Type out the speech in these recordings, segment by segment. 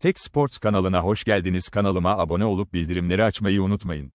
Tek Sports kanalına hoş geldiniz. Kanalıma abone olup bildirimleri açmayı unutmayın.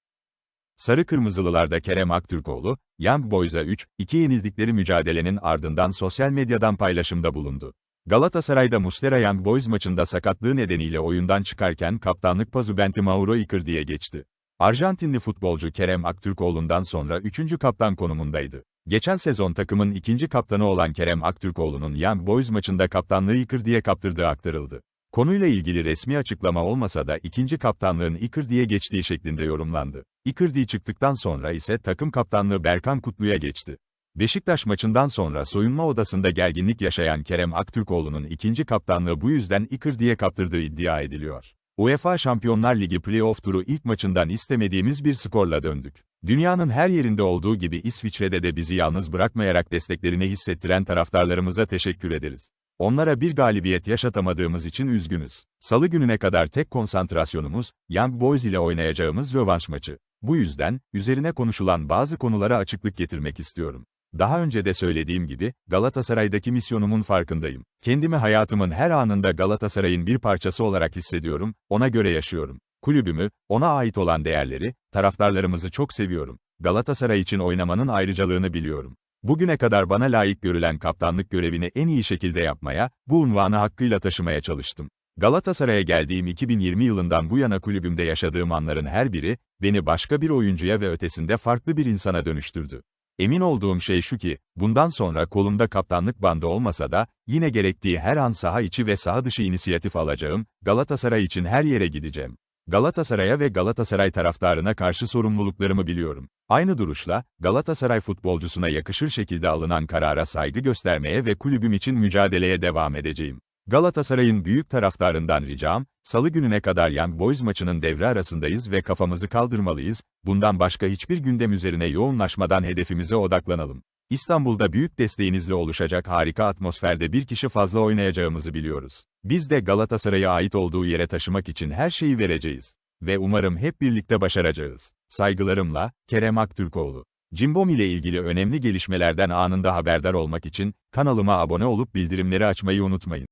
Sarı Kırmızılılarda Kerem Aktürkoğlu, Young Boys'a 3-2 yenildikleri mücadelenin ardından sosyal medyadan paylaşımda bulundu. Galatasaray'da Muslera Young Boys maçında sakatlığı nedeniyle oyundan çıkarken kaptanlık pazu Benti Mauro Icardi'ye geçti. Arjantinli futbolcu Kerem Aktürkoğlu'ndan sonra 3. kaptan konumundaydı. Geçen sezon takımın ikinci kaptanı olan Kerem Aktürkoğlu'nun Young Boys maçında kaptanlığı Icardi'ye kaptırdığı aktarıldı. Konuyla ilgili resmi açıklama olmasa da ikinci kaptanlığın Icardi'ye geçtiği şeklinde yorumlandı. Icardi çıktıktan sonra ise takım kaptanlığı Berkan Kutlu'ya geçti. Beşiktaş maçından sonra soyunma odasında gerginlik yaşayan Kerem Aktürkoğlu'nun ikinci kaptanlığı bu yüzden Icardi'ye kaptırdığı iddia ediliyor. UEFA Şampiyonlar Ligi playoff turu ilk maçından istemediğimiz bir skorla döndük. Dünyanın her yerinde olduğu gibi İsviçre'de de bizi yalnız bırakmayarak desteklerini hissettiren taraftarlarımıza teşekkür ederiz. Onlara bir galibiyet yaşatamadığımız için üzgünüz. Salı gününe kadar tek konsantrasyonumuz, Young Boys ile oynayacağımız rövanş maçı. Bu yüzden, üzerine konuşulan bazı konulara açıklık getirmek istiyorum. Daha önce de söylediğim gibi, Galatasaray'daki misyonumun farkındayım. Kendimi hayatımın her anında Galatasaray'ın bir parçası olarak hissediyorum, ona göre yaşıyorum. Kulübümü, ona ait olan değerleri, taraftarlarımızı çok seviyorum. Galatasaray için oynamanın ayrıcalığını biliyorum. Bugüne kadar bana layık görülen kaptanlık görevini en iyi şekilde yapmaya, bu unvanı hakkıyla taşımaya çalıştım. Galatasaray'a geldiğim 2020 yılından bu yana kulübümde yaşadığım anların her biri, beni başka bir oyuncuya ve ötesinde farklı bir insana dönüştürdü. Emin olduğum şey şu ki, bundan sonra kolumda kaptanlık bandı olmasa da, yine gerektiği her an saha içi ve saha dışı inisiyatif alacağım, Galatasaray için her yere gideceğim. Galatasaray'a ve Galatasaray taraftarına karşı sorumluluklarımı biliyorum. Aynı duruşla, Galatasaray futbolcusuna yakışır şekilde alınan karara saygı göstermeye ve kulübüm için mücadeleye devam edeceğim. Galatasaray'ın büyük taraftarından ricam, salı gününe kadar Young Boys maçının devre arasındayız ve kafamızı kaldırmalıyız, bundan başka hiçbir gündem üzerine yoğunlaşmadan hedefimize odaklanalım. İstanbul'da büyük desteğinizle oluşacak harika atmosferde bir kişi fazla oynayacağımızı biliyoruz. Biz de Galatasaray'a ait olduğu yere taşımak için her şeyi vereceğiz. Ve umarım hep birlikte başaracağız. Saygılarımla, Kerem Aktürkoğlu. Cimbom ile ilgili önemli gelişmelerden anında haberdar olmak için, kanalıma abone olup bildirimleri açmayı unutmayın.